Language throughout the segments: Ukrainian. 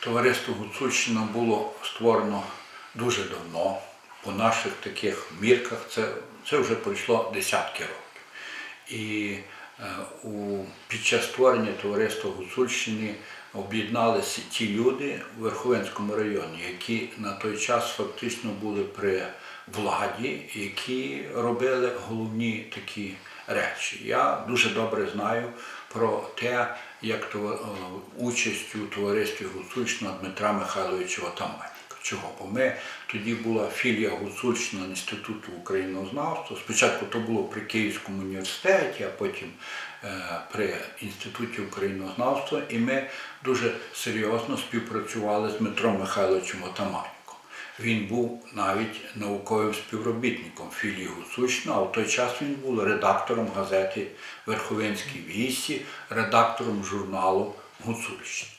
Товариство Гуцульщина було створено дуже давно. По наших таких мірках це, це вже пройшло десятки років. І е, у, під час створення товариства Гуцульщини об'єдналися ті люди в Верховенському районі, які на той час фактично були при владі, які робили головні такі речі. Я дуже добре знаю про те, як е, участь у товаристві Гуцульщина Дмитра Михайловича Отаманенка. Чого? Бо ми тоді була філія Гуцульщина Інституту українознавства. Спочатку то було при Київському університеті, а потім е, при Інституті українознавства, і ми дуже серйозно співпрацювали з Дмитром Михайловичем Отаманенком. Він був навіть науковим співробітником філії Гуцульщина, а в той час він був редактором газети Верховинські вісті, редактором журналу Гуцульщина.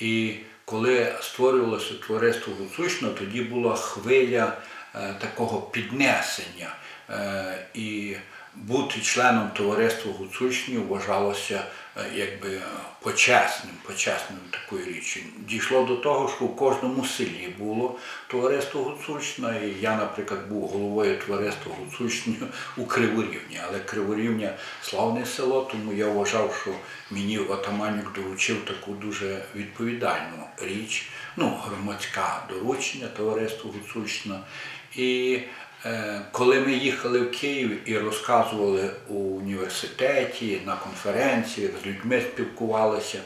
І коли створювалося товариство Гуцульщина, тоді була хвиля е, такого піднесення. Е, і бути членом товариства Гуцульщини вважалося якби почесним, почесним такою річчю. Дійшло до того, що у кожному селі було товариство Гуцульщина, і я, наприклад, був головою товариства Гуцульщини у Криворівні. Але Криворівня славне село, тому я вважав, що мені Отаманюк доручив таку дуже відповідальну річ, ну, громадська доручення товариства Гуцульщина. І Е, Коли ми їхали в Київ і розказували у університеті, на конференціях, з людьми спілкувалися,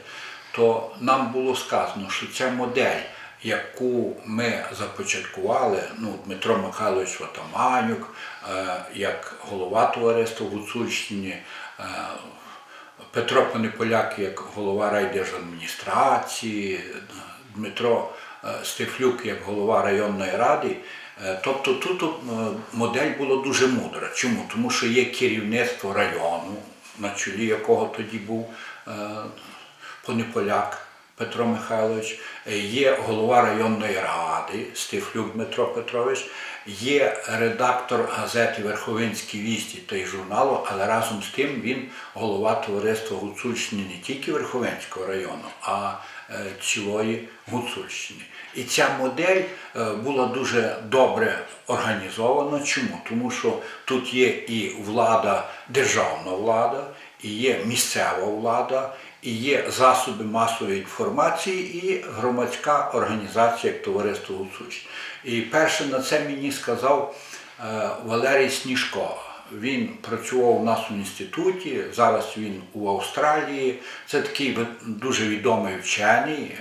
то нам було сказано, що ця модель, яку ми започаткували, ну, Дмитро Михайлович Ватаманюк, е, як голова товариства в Гуцульщині, е, Петро Понеполяк як голова райдержадміністрації, Дмитро Стефлюк як голова районної ради. Е, Тобто тут е, модель була дуже мудра. Чому? Тому що є керівництво району, на чолі якого тоді був е, Понеполяк Петро Михайлович, є голова районної ради Стефлюк Дмитро Петрович, є редактор газети Верховинські вісті та й журналу, але разом з тим він голова товариства Гуцульщини не тільки Верховенського району, а цілої Гуцульщини. І ця модель е, була дуже добре організована. Чому? Тому що тут є і влада, державна влада, і є місцева влада, і є засоби масової інформації, і громадська організація як товариство Гуцульщини. І перше на це мені сказав е, Валерій Сніжко. Він працював у нас в інституті, зараз він у Австралії. Це такий дуже відомий вчений, е,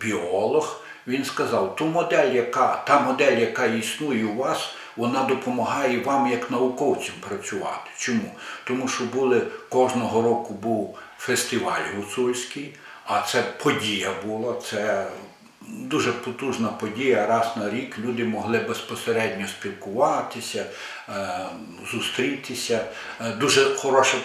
біолог. Він сказав, ту модель, яка, та модель, яка існує у вас, вона допомагає вам як науковцям працювати. Чому? Тому що були кожного року був фестиваль гуцульський, а це подія була, це дуже потужна подія. Раз на рік люди могли безпосередньо спілкуватися, е, зустрітися. Е, Дуже хороша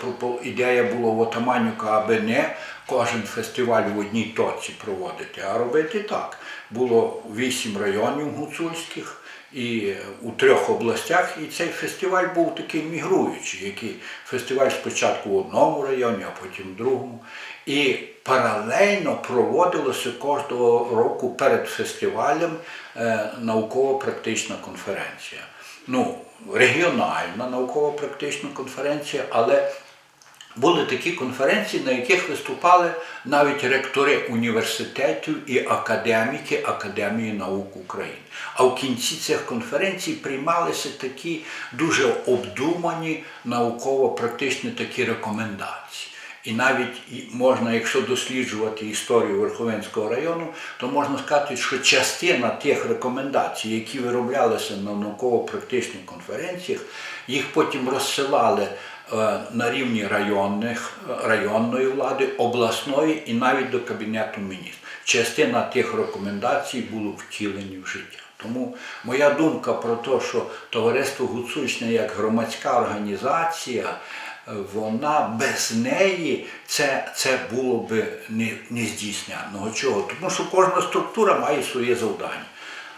ідея була в Отаманюка, аби не кожен фестиваль в одній точці проводити, а робити так. Було вісім районів гуцульських. І у трьох областях, і цей фестиваль був такий мігруючий, який фестиваль спочатку в одному районі, а потім в другому. І паралельно проводилося кожного року перед фестивалем е, науково-практична конференція. Ну, регіональна науково-практична конференція, але були такі конференції, на яких виступали навіть ректори університетів і академіки Академії наук України. А в кінці цих конференцій приймалися такі дуже обдумані науково-практичні такі рекомендації. І навіть можна, якщо досліджувати історію Верховенського району, то можна сказати, що частина тих рекомендацій, які вироблялися на науково-практичних конференціях, їх потім розсилали е, на рівні районних, районної влади, обласної і навіть до Кабінету міністрів. Частина тих рекомендацій було втілені в життя. Тому моя думка про те, що товариство Гуцульщина як громадська організація, е, вона без неї це, це було би не, не здійснено. Чого? Тому що кожна структура має своє завдання.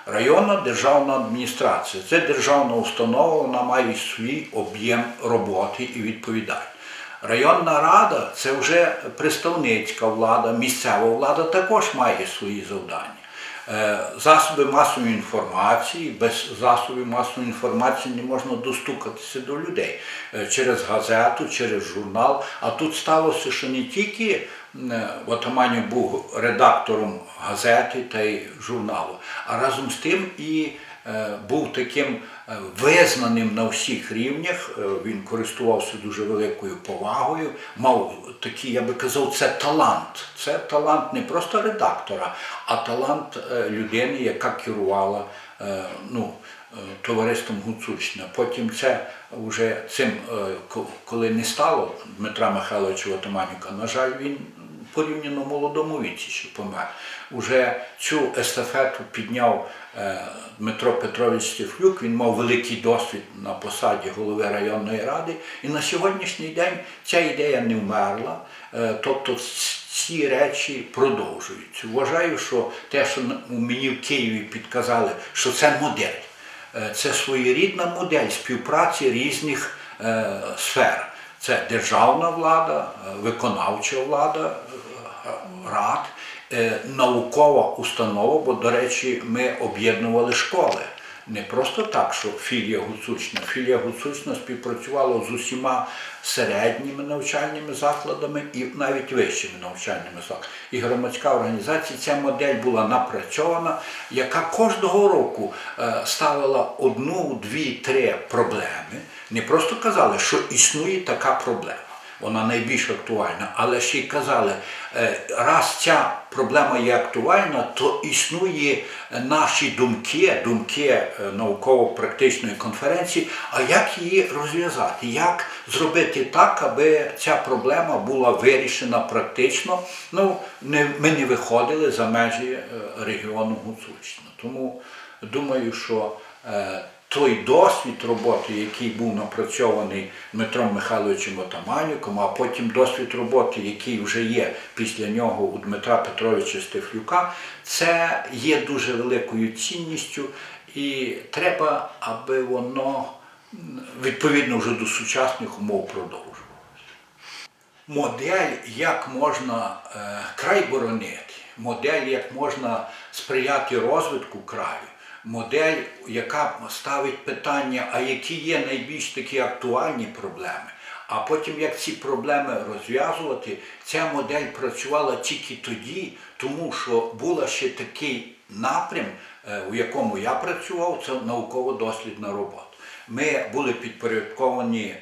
Районна державна адміністрація це державна установа, вона має свій об'єм роботи і відповідальність. Районна рада це вже представницька влада, місцева влада також має свої завдання. Е, Засоби масової інформації, без засобів масової інформації не можна достукатися до людей Е, через газету, через журнал. А тут сталося, що не тільки е, Отаманів був редактором газети та й журналу, а разом з тим і був таким визнаним на всіх рівнях. Е, Він користувався дуже великою повагою, мав такий, я би казав, це талант. Це талант не просто редактора, а талант е, людини, яка керувала е, ну, е, товариством Гуцульщина. Потім це вже цим, е, коли не стало Дмитра Михайловича Отаманюка, на жаль, він порівняно молодому віці ще помер. Уже цю естафету підняв е, Дмитро Петрович Стефлюк, він мав великий досвід на посаді голови районної ради. І на сьогоднішній день ця ідея не вмерла. Е, тобто ці речі продовжуються. Вважаю, що те, що мені в Києві підказали, що це модель. Е, Це своєрідна модель співпраці різних сфер. Це державна влада, виконавча влада, рад, е, наукова установа, бо, до речі, ми об'єднували школи. Не просто так, що філія Гуцульщина. Філія Гуцульщина співпрацювала з усіма середніми навчальними закладами і навіть вищими навчальними закладами. І громадська організація, ця модель була напрацьована, яка кожного року е, ставила одну, дві, три проблеми. Не просто казали, що існує така проблема вона найбільш актуальна, але ще й казали, е, раз ця проблема є актуальна, то існує наші думки, думки е, науково-практичної конференції, а як її розв'язати, як зробити так, аби ця проблема була вирішена практично. Ну, ми не виходили за межі е, регіону Гуцульщина. Тому думаю, що той досвід роботи, який був напрацьований Дмитром Михайловичем Отаманюком, а потім досвід роботи, який вже є після нього у Дмитра Петровича Стефлюка, це є дуже великою цінністю, і треба, аби воно відповідно вже до сучасних умов продовжувалося. Модель, як можна е, край боронити, модель, як можна сприяти розвитку краю, модель, яка ставить питання, а які є найбільш такі актуальні проблеми. А потім як ці проблеми розв'язувати, ця модель працювала тільки тоді, тому що була ще такий напрям, е, у якому я працював, це науково-дослідна робота. Ми були підпорядковані, е,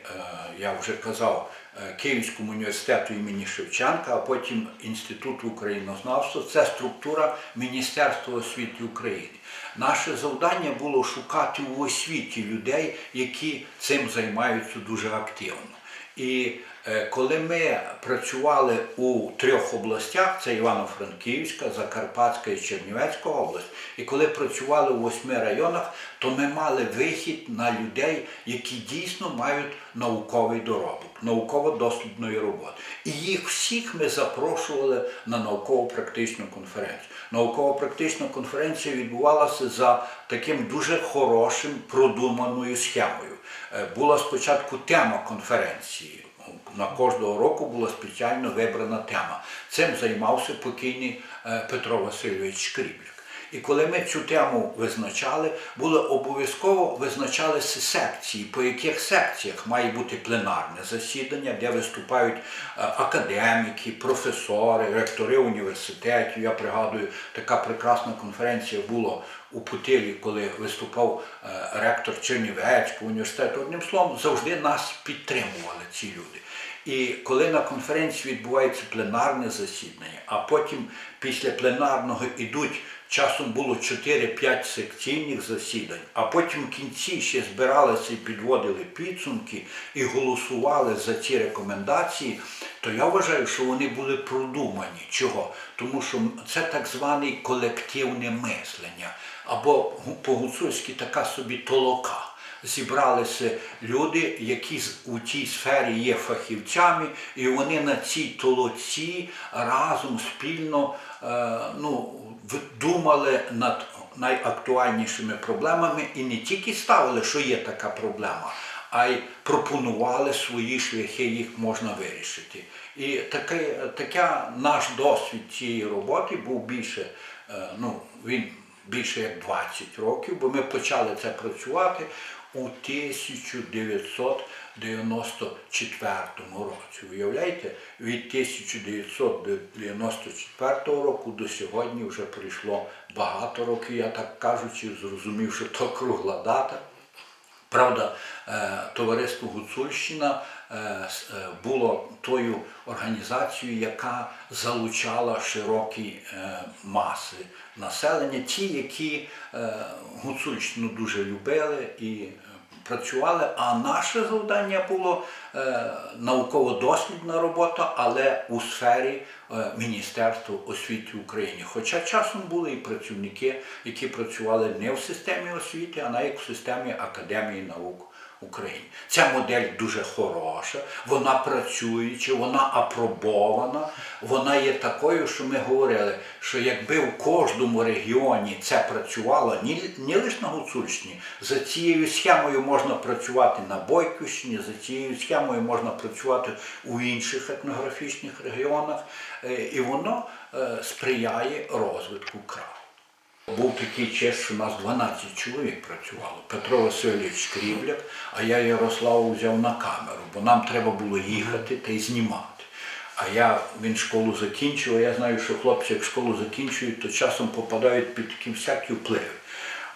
я вже казав, е, Київському університету імені Шевченка, а потім Інституту українознавства. Це структура Міністерства освіти України. Наше завдання було шукати у освіті людей, які цим займаються дуже активно. І е, коли ми працювали у трьох областях, це Івано-Франківська, Закарпатська і Чернівецька область, і коли працювали у восьми районах, то ми мали вихід на людей, які дійсно мають науковий доробок, науково-дослідної роботи. І їх всіх ми запрошували на науково-практичну конференцію. Науково-практична конференція відбувалася за таким дуже хорошим продуманою схемою. Е, Була спочатку тема конференції. На кожного року була спеціально вибрана тема. Цим займався покійний е, Петро Васильович Шкрібляк. І коли ми цю тему визначали, було обов'язково визначалися секції, по яких секціях має бути пленарне засідання, де виступають е, академіки, професори, ректори університетів. Я пригадую, така прекрасна конференція була у Путилі, коли виступав е, ректор Чернівецького університету. Одним словом, завжди нас підтримували ці люди. І коли на конференції відбувається пленарне засідання, а потім після пленарного ідуть, часом було 4-5 секційних засідань, а потім в кінці ще збиралися і підводили підсумки і голосували за ці рекомендації, то я вважаю, що вони були продумані. Чого? Тому що це так зване колективне мислення, або по-гуцульськи така собі толока зібралися люди, які у тій сфері є фахівцями, і вони на цій толоці разом спільно е, ну, думали над найактуальнішими проблемами і не тільки ставили, що є така проблема, а й пропонували свої шляхи, їх можна вирішити. І такий, таке наш досвід цієї роботи був більше, е, ну, він більше як 20 років, бо ми почали це працювати у 1994 році. Уявляєте, від 1994 року до сьогодні вже пройшло багато років, я так кажучи, зрозумів, що то кругла дата. Правда, е, товариство Гуцульщина було тою організацією, яка залучала широкі е, маси населення, ті, які е, Гуцульщину дуже любили і е, працювали. А наше завдання було е, науково-дослідна робота, але у сфері е, Міністерства освіти України. Хоча часом були і працівники, які працювали не в системі освіти, а навіть в системі Академії наук. України. Ця модель дуже хороша, вона працююча, вона апробована, вона є такою, що ми говорили, що якби в кожному регіоні це працювало, не, не лише на Гуцульщині, за цією схемою можна працювати на Бойківщині, за цією схемою можна працювати у інших етнографічних регіонах, е, і воно е, сприяє розвитку краю. Був такий честь, що у нас 12 чоловік працювало. Петро Васильович Скрібляк, а я Ярославу взяв на камеру, бо нам треба було їхати та й знімати. А я він школу закінчив, а я знаю, що хлопці, як школу закінчують, то часом попадають під такі всякі впливи.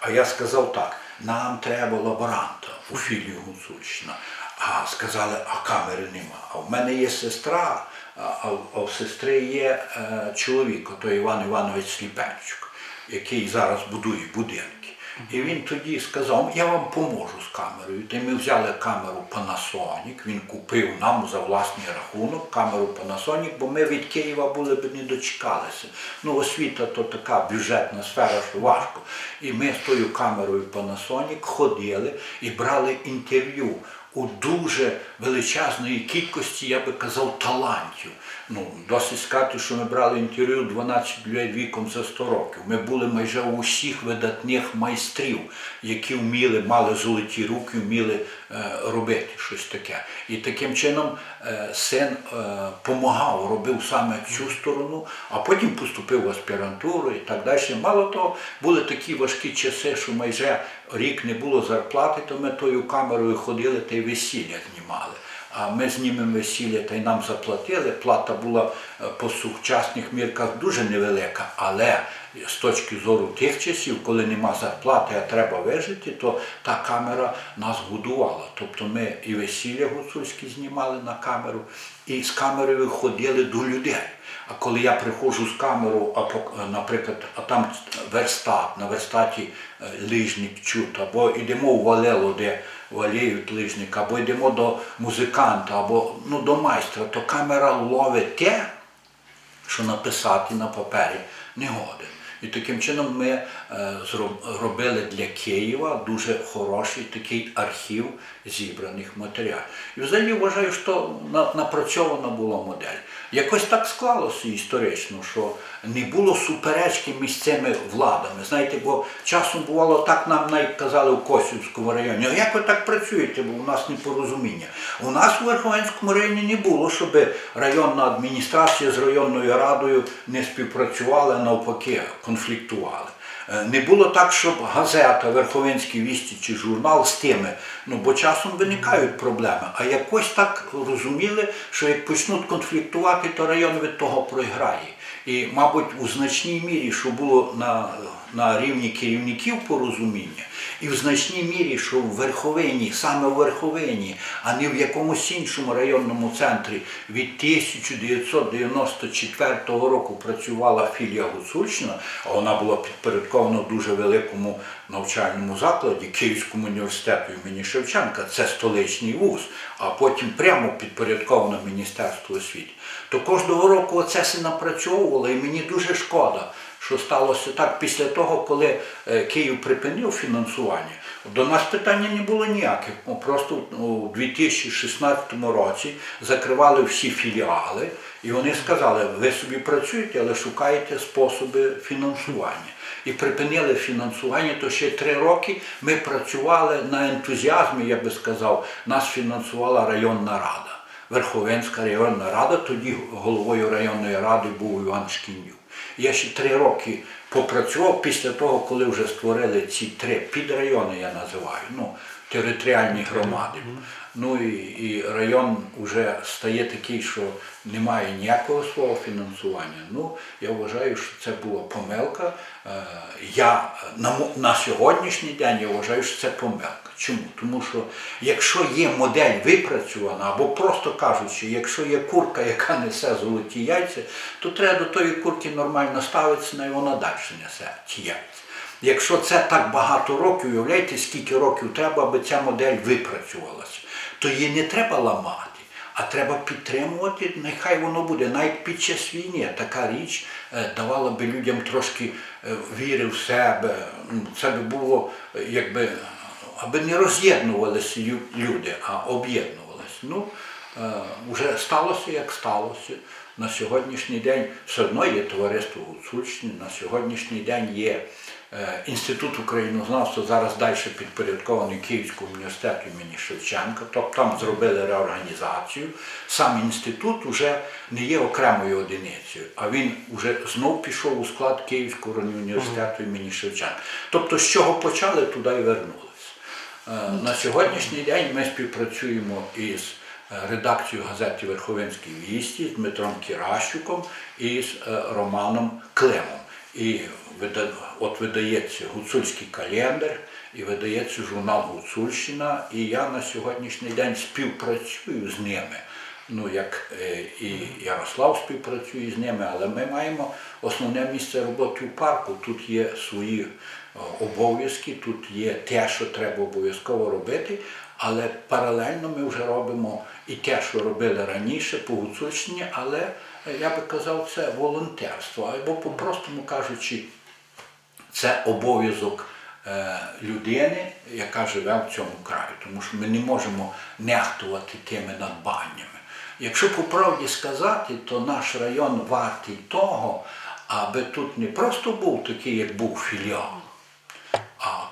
А я сказав так: нам треба лаборанта у філію Гуцульщина. А сказали, а камери нема. А в мене є сестра, а, а в- а в сестри є е, чоловік, ото Іван Іванович Сліпенчук який зараз будує будинки. І він тоді сказав, я вам поможу з камерою. Та ми взяли камеру Panasonic, він купив нам за власний рахунок камеру Panasonic, бо ми від Києва були б не дочекалися. Ну, освіта то така бюджетна сфера, що важко. І ми з тою камерою Panasonic ходили і брали інтерв'ю у дуже величезної кількості, я би казав, талантів. Ну, досить сказати, що ми брали інтерв'ю 12 людей віком за 100 років. Ми були майже у всіх видатних майстрів, які вміли, мали золоті руки, вміли робити щось таке. І таким чином е, син допомагав, робив саме цю сторону, а потім поступив в аспірантуру і так далі. Мало того, були такі важкі часи, що майже рік не було зарплати, то ми тою камерою ходили та й весілля знімали. А ми знімемо весілля та й нам заплатили. Плата була е, по сучасних мірках дуже невелика, але з точки зору тих часів, коли нема зарплати, а треба вижити, то та камера нас годувала. Тобто ми і весілля гуцульські знімали на камеру, і з камерою ходили до людей. А коли я приходжу з камерою, а наприклад, а там верстат, на верстаті е, лижник чут, або йдемо в валело, де валіють лижник, або йдемо до музиканта, або ну, до майстра, то камера ловить те, що написати на папері не годен. І таким чином ми е, зроб- робили для Києва дуже хороший такий архів зібраних матеріалів. І взагалі вважаю, що напрацьована була модель. Якось так склалося історично, що не було суперечки між цими владами. Знаєте, бо часом бувало так нам навіть казали в Косівському районі, а як ви так працюєте, бо у нас непорозуміння. У нас у Верховенському районі не було, щоб районна адміністрація з районною радою не співпрацювали, а навпаки, конфліктували. Е, Не було так, щоб газета, Верховенський вісті чи журнал з тими, ну бо часом виникають проблеми. А якось так розуміли, що як почнуть конфліктувати, то район від того програє. І, мабуть, у значній мірі, що було на, на рівні керівників порозуміння, і в значній мірі, що в Верховині, саме в Верховині, а не в якомусь іншому районному центрі від 1994 року працювала філія Гуцульщина, а вона була підпорядкована дуже великому навчальному закладі Київському університету імені Шевченка, це столичний вуз, а потім прямо підпорядковано Міністерство освіти. То кожного року оце се напрацьовувало, і мені дуже шкода, що сталося так після того, коли е, Київ припинив фінансування. До нас питання не було ніяких. Просто у 2016 році закривали всі філіали, і вони сказали, ви собі працюєте, але шукаєте способи фінансування. І припинили фінансування, то ще три роки ми працювали на ентузіазмі, я би сказав, нас фінансувала районна рада. Верховенська районна рада, тоді головою районної ради був Іван Шкіндюк. Я ще три роки попрацював після того, коли вже створили ці три підрайони, я називаю, ну, територіальні громади. Ну і, і район вже стає такий, що немає ніякого свого фінансування. Ну, я вважаю, що це була помилка. Е, Я на, на сьогоднішній день я вважаю, що це помилка. Чому? Тому що якщо є модель випрацьована, або просто кажучи, якщо є курка, яка несе золоті яйця, то треба до тої курки нормально ставитися, і вона далі несе ті яйця. Якщо це так багато років, уявляєте, скільки років треба, аби ця модель випрацювалася, то її не треба ламати, а треба підтримувати, нехай воно буде. Навіть під час війни така річ е, давала би людям трошки е, віри в себе. Ну, Це би було е, якби, аби не роз'єднувалися люди, а об'єднувалися. Ну, вже сталося, як сталося. На сьогоднішній день все одно є товариство Гуцульщини, на сьогоднішній день є е, Інститут українознавства, зараз далі підпорядкований Київському університету імені Шевченка, тобто там зробили реорганізацію. Сам інститут вже не є окремою одиницею, а він вже знов пішов у склад Київського університету імені Шевченка. Тобто, з чого почали, туди і вернулися. Е, На сьогоднішній день ми співпрацюємо із редакцією газети Верховинський вісті з Дмитром Кіращуком і з е, Романом Климом. І от видається гуцульський календар, і видається журнал Гуцульщина. І я на сьогоднішній день співпрацюю з ними. Ну, як е, і Ярослав співпрацює з ними, але ми маємо основне місце роботи у парку. Тут є свої обов'язки, тут є те, що треба обов'язково робити, але паралельно ми вже робимо і те, що робили раніше по Гуцульщині, але е, я би казав, це волонтерство, або по-простому кажучи, це обов'язок е, людини, яка живе в цьому краю, тому що ми не можемо нехтувати тими надбаннями. Якщо по правді сказати, то наш район вартий того, аби тут не просто був такий, як був філіал,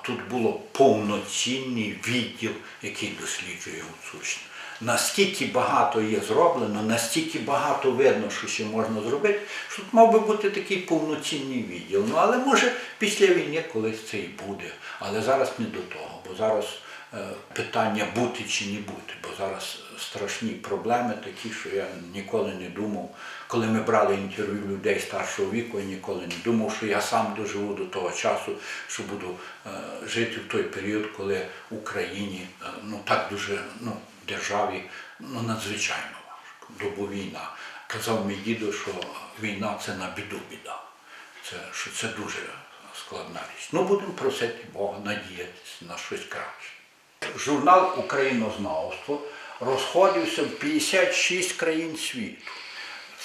тут було повноцінний відділ, який досліджує Гуцульщину. Настільки багато є зроблено, настільки багато видно, що ще можна зробити, що тут мав би бути такий повноцінний відділ. Ну, але може після війни колись це і буде. Але зараз не до того, бо зараз е, питання бути чи не бути, бо зараз страшні проблеми такі, що я ніколи не думав. Коли ми брали інтерв'ю людей старшого віку, я ніколи не думав, що я сам доживу до того часу, що буду е, жити в той період, коли Україні е, ну так дуже ну, державі ну, надзвичайно важко. Добу війна. Казав мій дідо, що війна це на біду біда. Це, що це дуже складна річ. Ну, будемо просити Бога надіятися на щось краще. Журнал Українознавство розходився в 56 країн світу.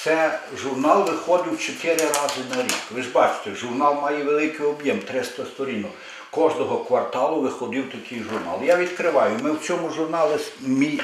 Це журнал виходив 4 рази на рік. Ви ж бачите, журнал має великий об'єм 300 сторінок. Кожного кварталу виходив такий журнал. Я відкриваю. Ми в цьому журналі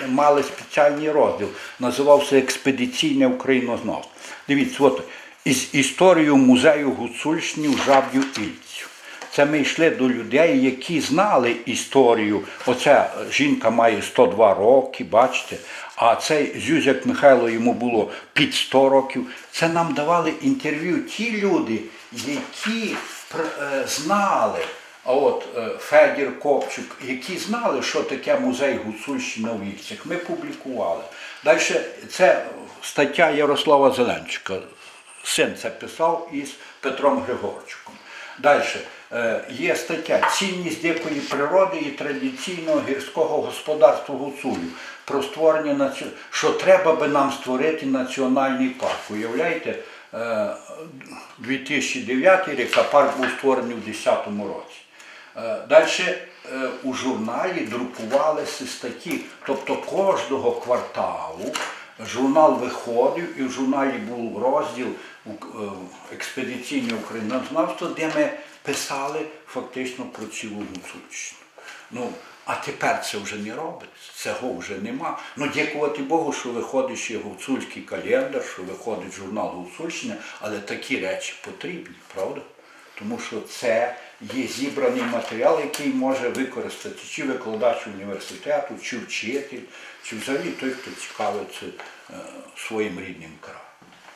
мали спеціальний розділ, називався Експедиційне українознавство. Дивіться, от із історією музею Гуцульщини в Жаб'ю Ільцю. Це ми йшли до людей, які знали історію. Оця жінка має 102 роки, бачите, а цей Зюзяк Михайло йому було під 100 років. Це нам давали інтерв'ю ті люди, які е, знали. А от е, Федір Копчук, які знали, що таке музей Гуцульщина в Ільцях, ми публікували. Далі це стаття Ярослава Зеленчика. Син це писав із Петром Григорчуком. Далі є стаття Цінність дикої природи і традиційного гірського господарства гуцулів про створення наці... що треба би нам створити національний парк. Уявляєте, е, 2009 рік, а парк був створений у 2010 році. Далі у журналі друкувалися статті, тобто кожного кварталу журнал виходив, і в журналі був розділ е, експедиційне українознавство, де ми писали фактично про цілу Гуцульщину. Ну, а тепер це вже не робиться, цього вже нема. Ну, дякувати Богу, що виходить ще гуцульський календар, що виходить журнал Гуцульщина, але такі речі потрібні, правда? Тому що це є зібраний матеріал, який може використати чи викладач університету, чи вчитель, чи взагалі той, хто цікавиться е, своїм рідним краєм.